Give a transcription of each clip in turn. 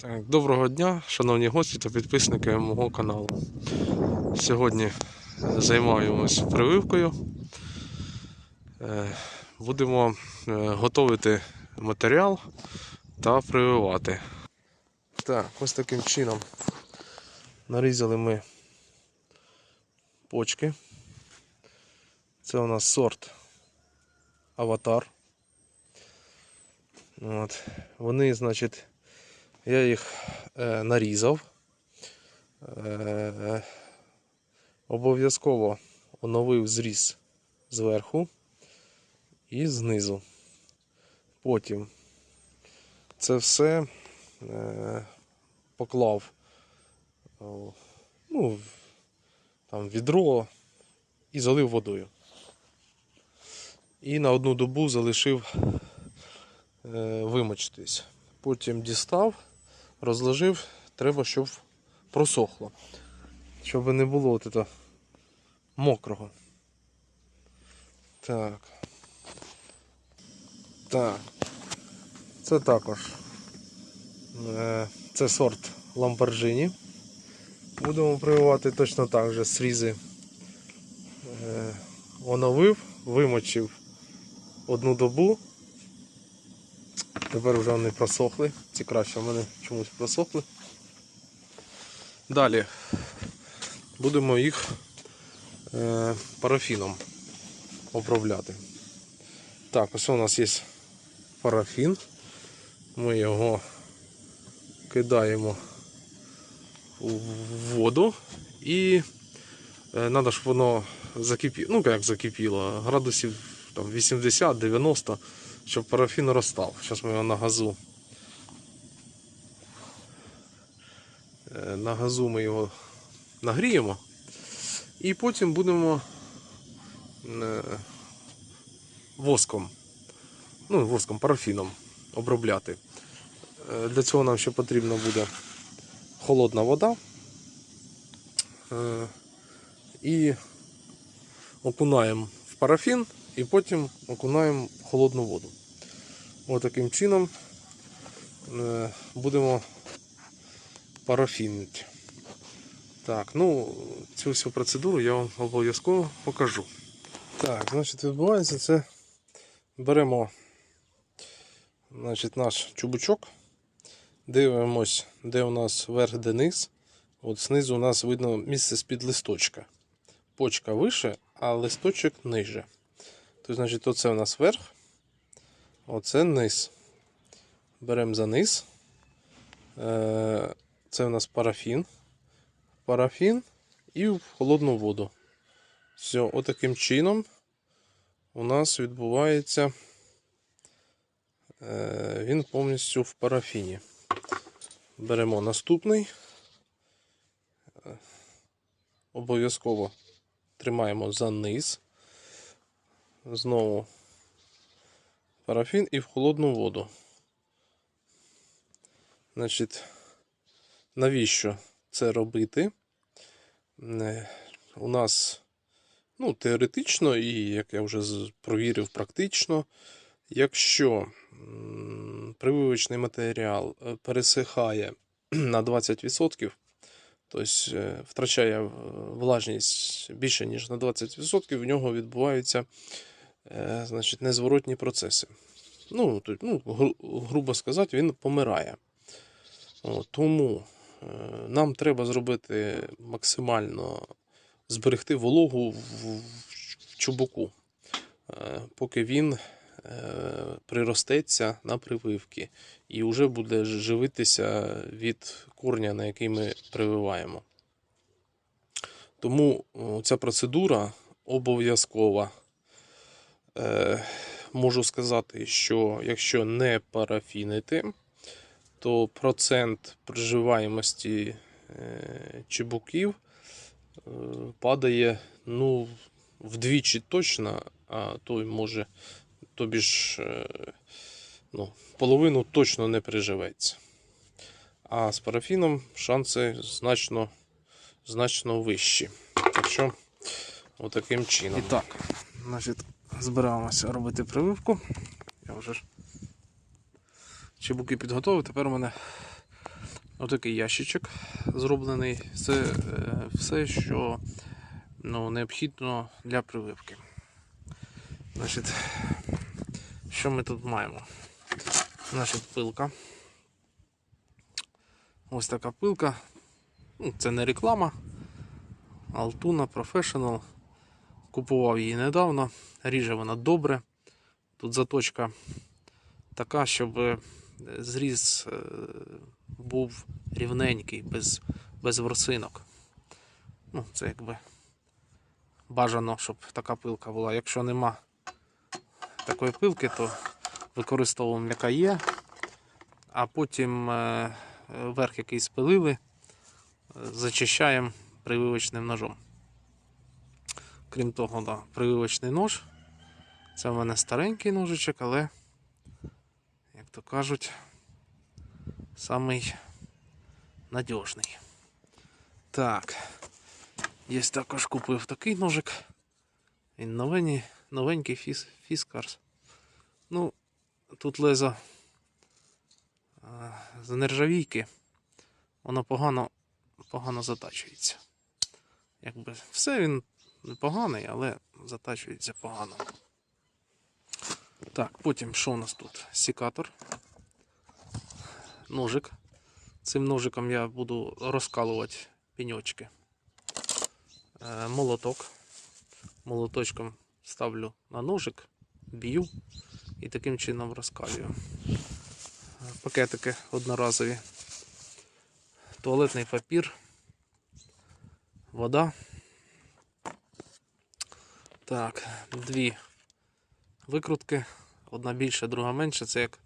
Так, доброго дня, шановні гості та підписники мого каналу. Сьогодні займаємось прививкою. Е, Будемо е, готувати матеріал та прививати. Так, ось таким чином нарізали ми почки. Це у нас сорт аватар. От. Вони, значить, я їх е, нарізав. Е, обов'язково оновив зріз зверху і знизу. Потім це все е, поклав ну, там, відро і залив водою. І на одну добу залишив е, вимочитись. Потім дістав, розложив, треба, щоб просохло. Щоб не було от это мокрого. Так. Так. Це також. е, Це сорт Lamborghini. Будемо прививати точно так же срізи. Е, Оновив, вимочив одну добу. Тепер вже вони просохли. Ці краще в мене чомусь просохли. Далі будемо їх е, парафіном обробляти. Так, ось у нас є парафін. Ми його кидаємо у воду і треба, щоб воно закипіло. Ну як закипіло, градусів 80-90 щоб парафін розстав. Зараз ми його на газу. Е, На газу ми його нагріємо. І потім будемо е, воском, ну, воском, парафіном обробляти. Е, Для цього нам ще потрібна буде холодна вода. І окунаємо в парафін і потім окунаємо в холодну воду. Ось таким чином е, будемо парафінити. Так, ну цю всю процедуру я вам обов'язково покажу. Так, значить, відбувається це. Беремо значить, наш чубучок, дивимось, де у нас верх, де низ. От знизу у нас видно місце з-під листочка. Почка вище, а листочок ниже. То, значить, оце у нас верх, оце низ. Беремо за низ. Е, Це у нас парафін. Парафін і в холодну воду. Все, отаким чином у нас відбувається е, він повністю в парафіні. Беремо наступний. Обов'язково тримаємо за низ. Знову парафін і в холодну воду. Значить, навіщо це робити? Е, У нас, ну, теоретично, і як я вже провірив практично, якщо прививочний матеріал е, пересихає на 20%, тобто е, втрачає влажність більше, ніж на 20%, в нього відбуваються значить, незворотні процеси. Ну, тут, ну, гру- грубо сказати, він помирає. От, тому е, нам треба зробити максимально зберегти вологу в, в чубуку, е, поки він е, приростеться на прививки і вже буде живитися від корня, на який ми прививаємо. Тому о, ця процедура обов'язкова. Е, можу сказати, що якщо не парафінити, то процент приживаємості е, чебуків е, падає ну, вдвічі точно, а то може, тобі ж ну, половину точно не приживеться. А з парафіном шанси значно, значно вищі. Так що, отаким чином. І так, значить, збираємося робити прививку. Я вже ж чебуки підготовив, тепер у мене Отакий ящичок зроблений. Це е, все, що ну, необхідно для прививки. Значить, що ми тут маємо? Значить, пилка. Ось така пилка. Ну, Це не реклама. Altoona Professional. Купував її недавно. Ріже вона добре. Тут заточка така, щоб е, зріз е, був рівненький, без, без ворсинок. Ну, це якби бажано, щоб така пилка була. Якщо нема такої пилки, то використовуємо яка є, а потім е, верх який спилили, зачищаємо прививочним ножом. Крім того, да, прививочний нож. Це в мене старенький ножичок, але, як то кажуть, самий надіжний. Так. Є також купив такий ножик. Він новенький, новенький фіс, фіскарс. Ну, тут лезо з нержавійки. Воно погано, погано затачується. Якби все він непоганий, але затачується погано. Так, потім що у нас тут? Сікатор. Ножик. Цим ножиком я буду розкалувати пеньочки. Е, молоток. Молоточком ставлю на ножик, б'ю і таким чином розкалюю. Пакетики одноразові. Туалетний папір. Вода. Так, дві викрутки. Одна більша, друга менша. Це як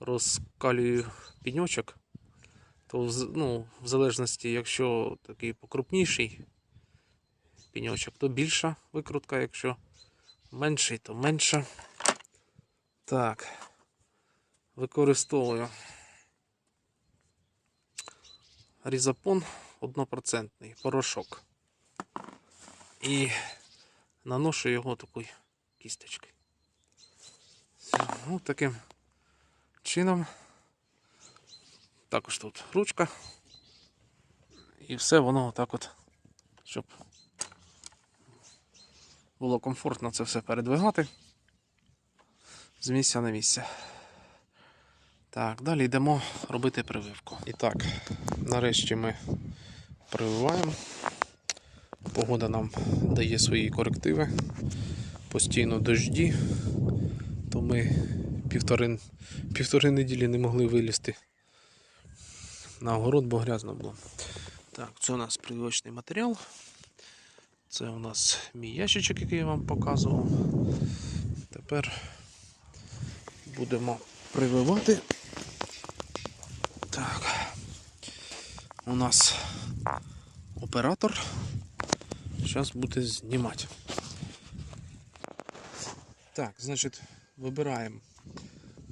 розкалюю піньочок. То ну, в залежності, якщо такий покрупніший піньочок, то більша викрутка, якщо менший, то менша. Так. Використовую різапон 1% порошок. І наношу його такою кісточкою. Все, ну, таким чином. Також тут ручка. І все воно отак от, щоб було комфортно це все передвигати з місця на місце. Так, далі йдемо робити прививку. І так, нарешті ми прививаємо. Погода нам дає свої корективи. Постійно дожді, то ми півтори, півтори неділі не могли вилізти на огород, бо грязно було. Так, це у нас прививочний матеріал. Це у нас мій ящичок, який я вам показував. Тепер будемо прививати. Так. У нас оператор. Зараз буде знімати. Так, значить, вибираємо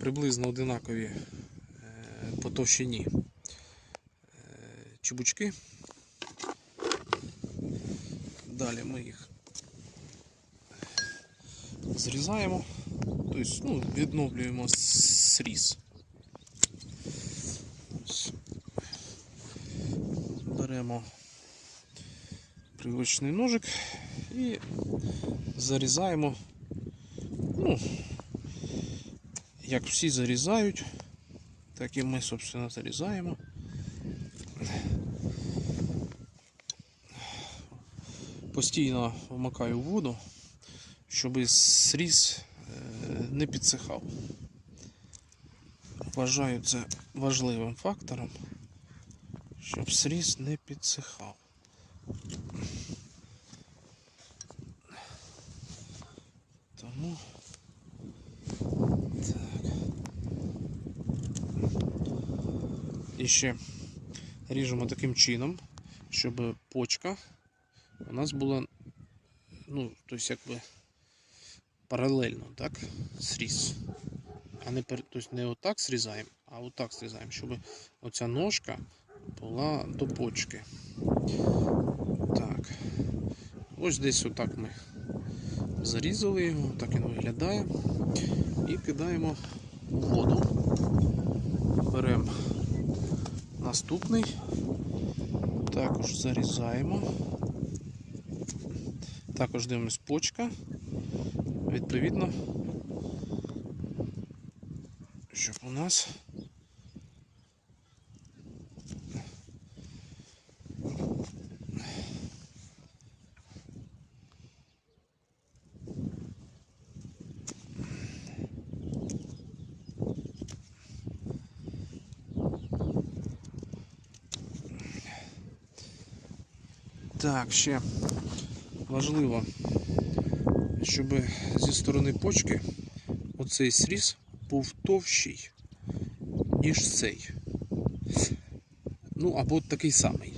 приблизно одинакові е, по товщині е, чубучки. Далі ми їх зрізаємо, тобто ну, відновлюємо сріз. Беремо привичний ножик і зарізаємо, ну, як всі зарізають, так і ми, собственно, зарізаємо. Постійно вмикаю воду, щоб сріз е, не підсихав. Вважаю це важливим фактором, щоб сріз не підсихав. Тому так. І ще ріжемо таким чином, щоб почка у нас була, ну, тобто якби паралельно, так, сріз. А не, тобто не отак зрізаємо, а отак зрізаємо, щоб оця ножка була до почки. Так. Ось десь отак ми зарізали його, так він виглядає. І кидаємо у воду. Беремо Наступний також зарізаємо. Також дивимось почка. Відповідно, щоб у нас Так, ще важливо, щоб зі сторони почки оцей сріз був товщий, ніж цей. Ну, або такий самий.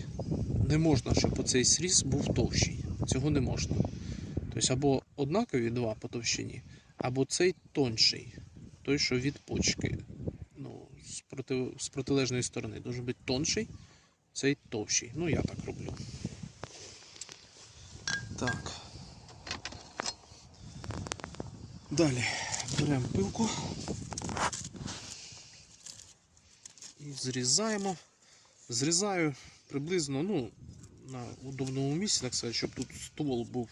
Не можна, щоб оцей сріз був товщий. Цього не можна. Тобто або однакові два по товщині, або цей тонший. Той, що від почки. Ну, з, проти... з протилежної сторони. Дуже бути тонший, цей товщий. Ну, я так роблю. Так. Далі беремо пилку і зрізаємо. Зрізаю приблизно, ну, на удобному місці, так сказати, щоб тут ствол був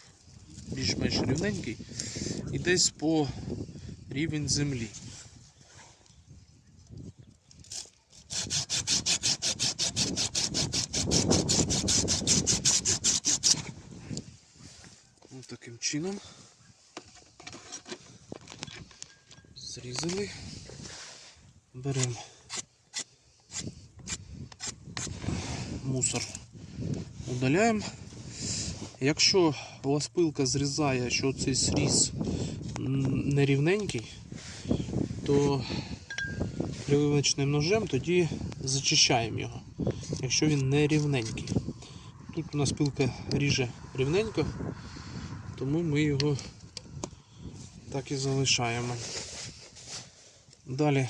більш-менш рівненький. І десь по рівень землі. Ось таким чином. Зрізали. Беремо мусор, удаляємо. Якщо у вас пилка зрізає, що цей сріз нерівненький, то крививничним ножем тоді зачищаємо його, якщо він нерівненький. Тут у нас пилка ріже рівненько, тому ми його так і залишаємо. Далі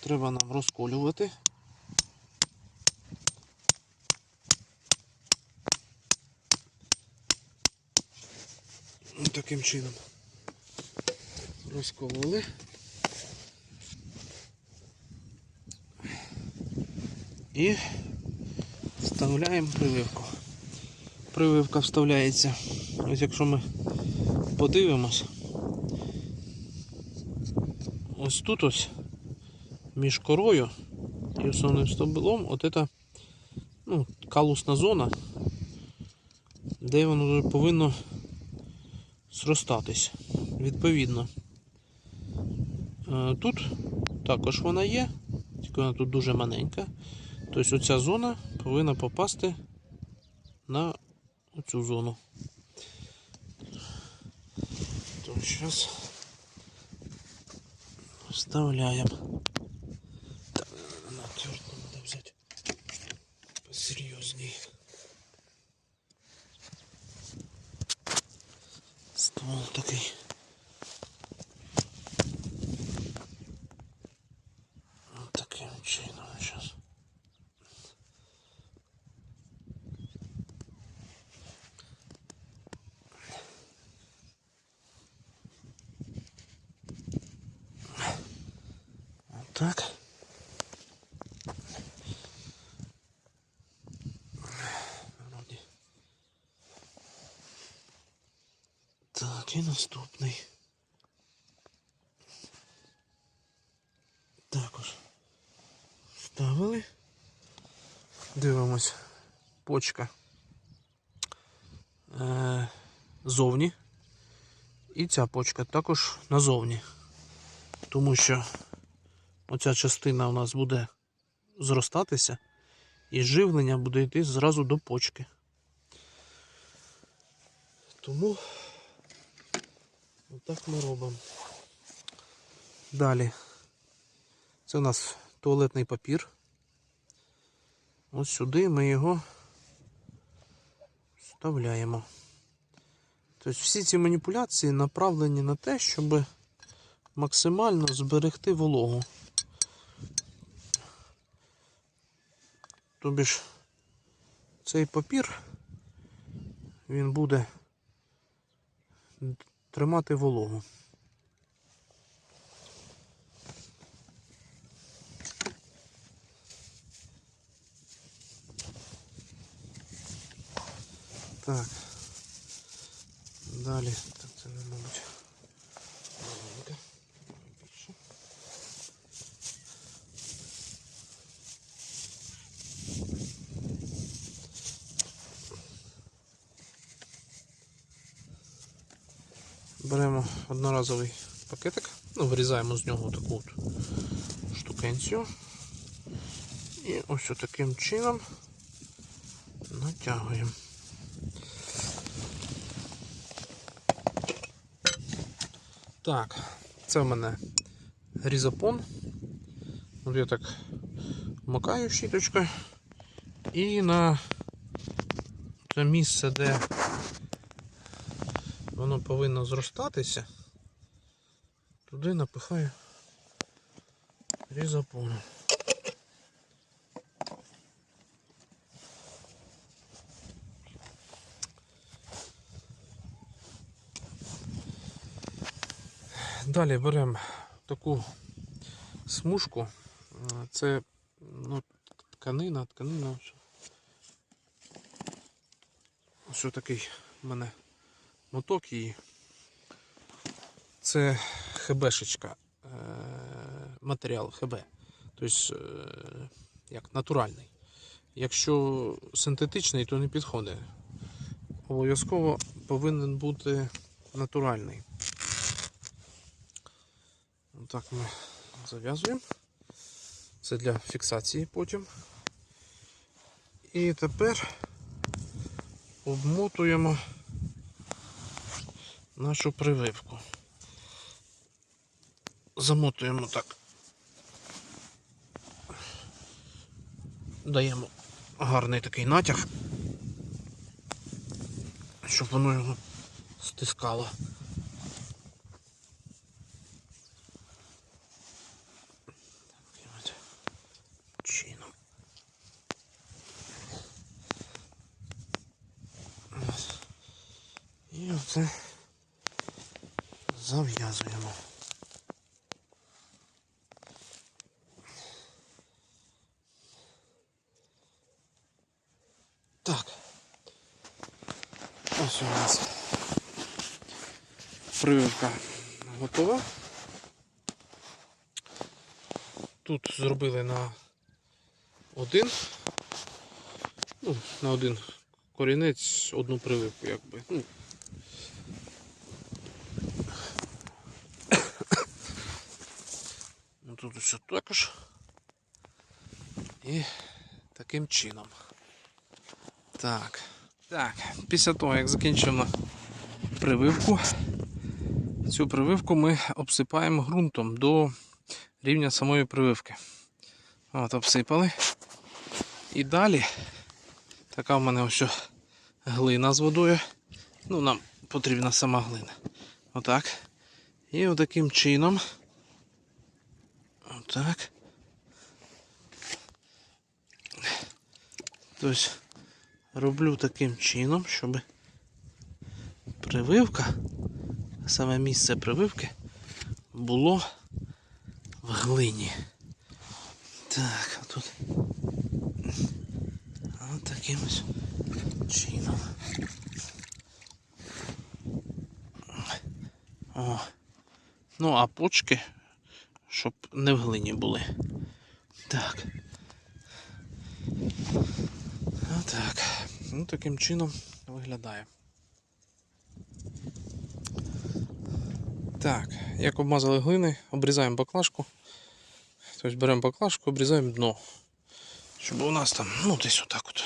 треба нам розколювати. Таким чином розкололи. І вставляємо прививку. Прививка вставляється. Ось якщо ми подивимось, ось тут ось між корою і основним стовбилом от це, ну, калусна зона, де воно повинно зростатись. Відповідно. Е, Тут також вона є, тільки вона тут дуже маленька. Тобто оця зона повинна попасти на оцю зону. То зараз вставляємо. Так. Ось таким чином зараз. Наступний. Також ставили. Дивимось. Почка. Е, зовні. І ця почка також назовні. Тому що оця частина у нас буде зростатися, і живлення буде йти зразу до почки. Тому отак ми робимо. Далі. Це у нас туалетний папір. Ось сюди ми його вставляємо. Тобто всі ці маніпуляції направлені на те, щоб максимально зберегти вологу. Тобі ж цей папір він буде тримати вологу. Так, далі одноразовий пакетик, ну, вирізаємо з нього таку от штукенцію. І ось таким чином натягуємо. Так, це в мене різопон. От я так макаю щіточкою. І на те місце, де воно повинно зростатися, туди напихаю різопоном. Далі беремо таку смужку. Це ну, тканина, тканина. Ось такий в мене моток її. Це хебешечка. е, Матеріал ХБ. Тобто, е, як натуральний. Якщо синтетичний, то не підходить. Обов'язково повинен бути натуральний. Так ми зав'язуємо. Це для фіксації потім. І тепер обмотуємо нашу прививку. Замотуємо так. Даємо гарний такий натяг, щоб воно його стискало. Чином. І оце зав'язуємо. Так. Ось у нас прививка готова. Тут зробили на один, ну, на один корінець, одну прививку, якби. Ну, ну тут все також. І таким чином. Так. Так, після того, як закінчимо прививку, цю прививку ми обсипаємо ґрунтом до рівня самої прививки. От, обсипали. І далі така в мене ось глина з водою. Ну, нам потрібна сама глина. Отак. І отаким чином. Отак. Тобто роблю таким чином, щоб прививка, саме місце прививки було в глині. Так, а тут от таким чином. О. Ну, а почки, щоб не в глині були. Так. Отак. Ну, таким чином виглядає. Так, як обмазали глини, обрізаємо баклажку. Тобто беремо баклажку, обрізаємо дно. Щоб у нас там, ну, десь отак от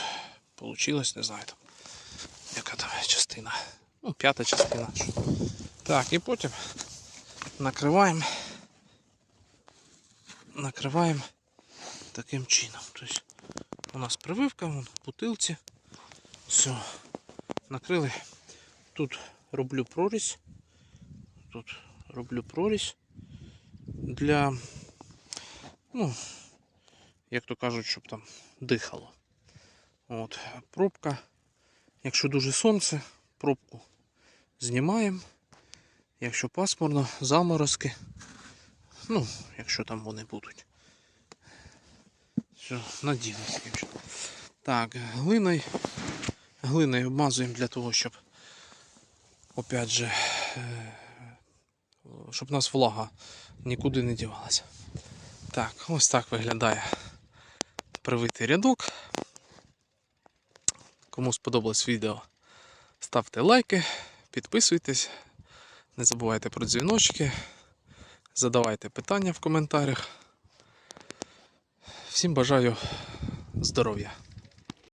получилось, не знаю там, яка там частина. Ну, п'ята частина. Так, і потім накриваємо. Накриваємо таким чином. Тобто у нас прививка, вон, в бутилці. Все. Накрили. Тут роблю прорізь. Тут роблю прорізь для, ну, як то кажуть, щоб там дихало. От, пробка. Якщо дуже сонце, пробку знімаємо. Якщо пасмурно, заморозки. Ну, якщо там вони будуть. Все, надіюсь. Так, глиною глиною обмазуємо для того, щоб опять же, е, щоб у нас влага нікуди не дівалася. Так, ось так виглядає привитий рядок. Кому сподобалось відео, ставте лайки, підписуйтесь, не забувайте про дзвіночки, задавайте питання в коментарях. Всім бажаю здоров'я!